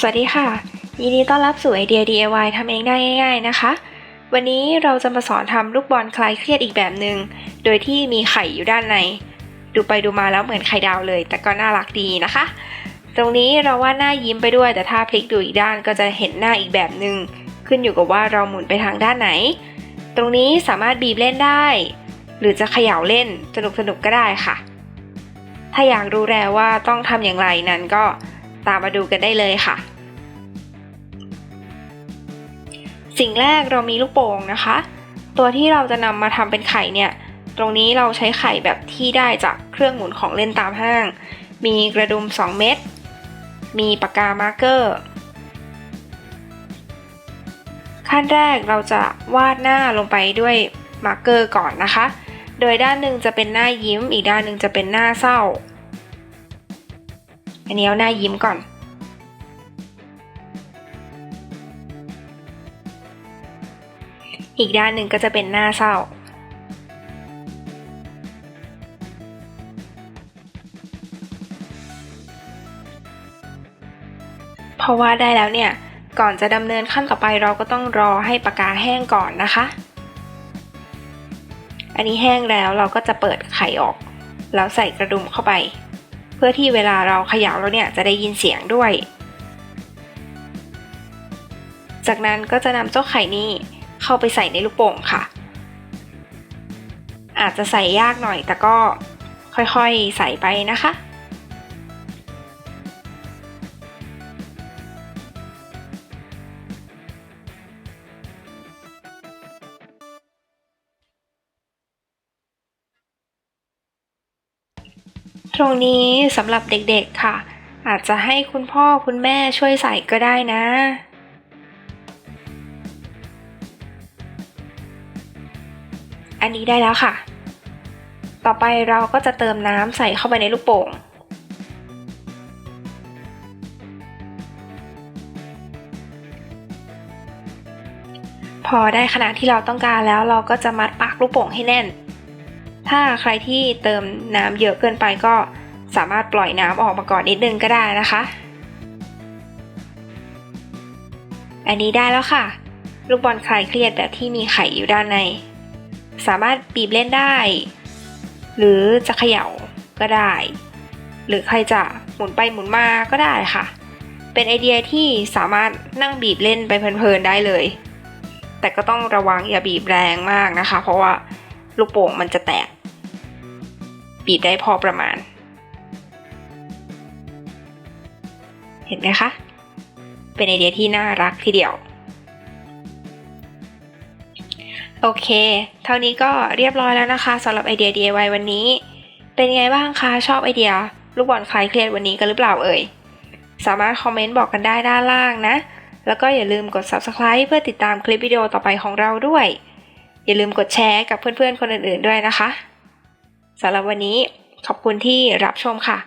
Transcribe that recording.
สวัสดีค่ะ ยินดีต้อนรับสู่ไอเดีย DIY ทำเองได้ง่าย ๆนะคะ วันนี้เราจะมาสอนทำลูกบอลคลายเครียดอีกแบบหนึง่งโดยที่มีไข่อยู่ด้านใน ดูไปดูมาแล้วเหมือนไข่ดาวเลย แต่ก็น่ารักดีนะคะ ตรงนี้เราว่าหน้ายิ้มไปด้วย แต่ถ้าพลิกดูอีกด้านก็จะเห็นหน้าอีกแบบหนึง่งขึ้นอยู่กับว่าเราหมุนไปทางด้านไหน ตรงนี้สามารถบีบเล่นได้ หรือจะเขย่าเล่นสนุกๆก็ได้ค่ะ ถ้าอยากรู้แล้วว่าต้องทำอย่างไรนั้นก็ ตามมาดูกันได้เลยค่ะ สิ่งแรกเรามีลูกโป่งนะคะ ตัวที่เราจะนำมาทำเป็นไข่เนี่ย ตรงนี้เราใช้ไข่แบบที่ได้จากเครื่องหมุนของเล่นตามห้าง มีกระดุม 2 เม็ด มีปากกามาร์เกอร์ ขั้นแรกเราจะวาดหน้าลงไปด้วยมาร์เกอร์ก่อนนะคะ โดยด้านหนึ่งจะเป็นหน้ายิ้ม อีกด้านหนึ่งจะเป็นหน้าเศร้า อันนี้เอาหน้ายิ้มก่อน อีกด้านหนึ่งก็จะเป็นหน้าเศร้าเพราะว่าได้แล้วเนี่ย ก่อนจะดำเนินขั้นต่อไปเราก็ต้องรอให้ปากกาแห้งก่อนนะคะ อันนี้แห้งแล้วเราก็จะเปิดไข่ออก แล้วใส่กระดุมเข้าไป เพื่อที่เวลาเราเขย่าแล้วเนี่ยจะได้ยินเสียงด้วย จากนั้นก็จะนำเจ้าไข่นี้เข้าไปใส่ในลูกโป่งค่ะ อาจจะใส่ยากหน่อยแต่ก็ค่อยๆใส่ไปนะคะ ตรงนี้สำหรับเด็กๆค่ะ อาจจะให้คุณพ่อคุณแม่ช่วยใส่ก็ได้นะ อันนี้ได้แล้วค่ะ ต่อไปเราก็จะเติมน้ำใส่เข้าไปในลูกโป่งพอได้ขนาดที่เราต้องการแล้วเราก็จะมัดปากลูกโป่งให้แน่น ถ้าใครที่เติมน้ำเยอะเกินไปก็สามารถปล่อยน้ำออกมาก่อนนิดนึงก็ได้นะคะ อันนี้ได้แล้วค่ะ ลูกบอลคลายเครียดแบบที่มีไข่อยู่ด้านใน สามารถบีบเล่นได้ หรือจะเขย่าก็ได้ หรือใครจะหมุนไปหมุนมาก็ได้ค่ะ เป็นไอเดียที่สามารถนั่งบีบเล่นไปเพลินๆได้เลย แต่ก็ต้องระวังอย่าบีบแรงมากนะคะ เพราะว่าลูกโป่งมันจะแตก บีบได้พอประมาณ เห็นไหมคะ เป็นไอเดียที่น่ารักทีเดียว โอเค เท่านี้ก็เรียบร้อยแล้วนะคะสำหรับไอเดีย DIY วันนี้ เป็นไงบ้างคะ ชอบไอเดีย ลูกบอลคลายเครียดวันนี้กันหรือเปล่าเอ่ย สามารถคอมเมนต์บอกกันได้ด้านล่างนะ แล้วก็อย่าลืมกด subscribe เพื่อติดตามคลิปวิดีโอต่อไปของเราด้วยอย่าลืมกดแชร์กับเพื่อนๆ คนอื่นๆด้วยนะคะ สำหรับวันนี้ขอบคุณที่รับชมค่ะ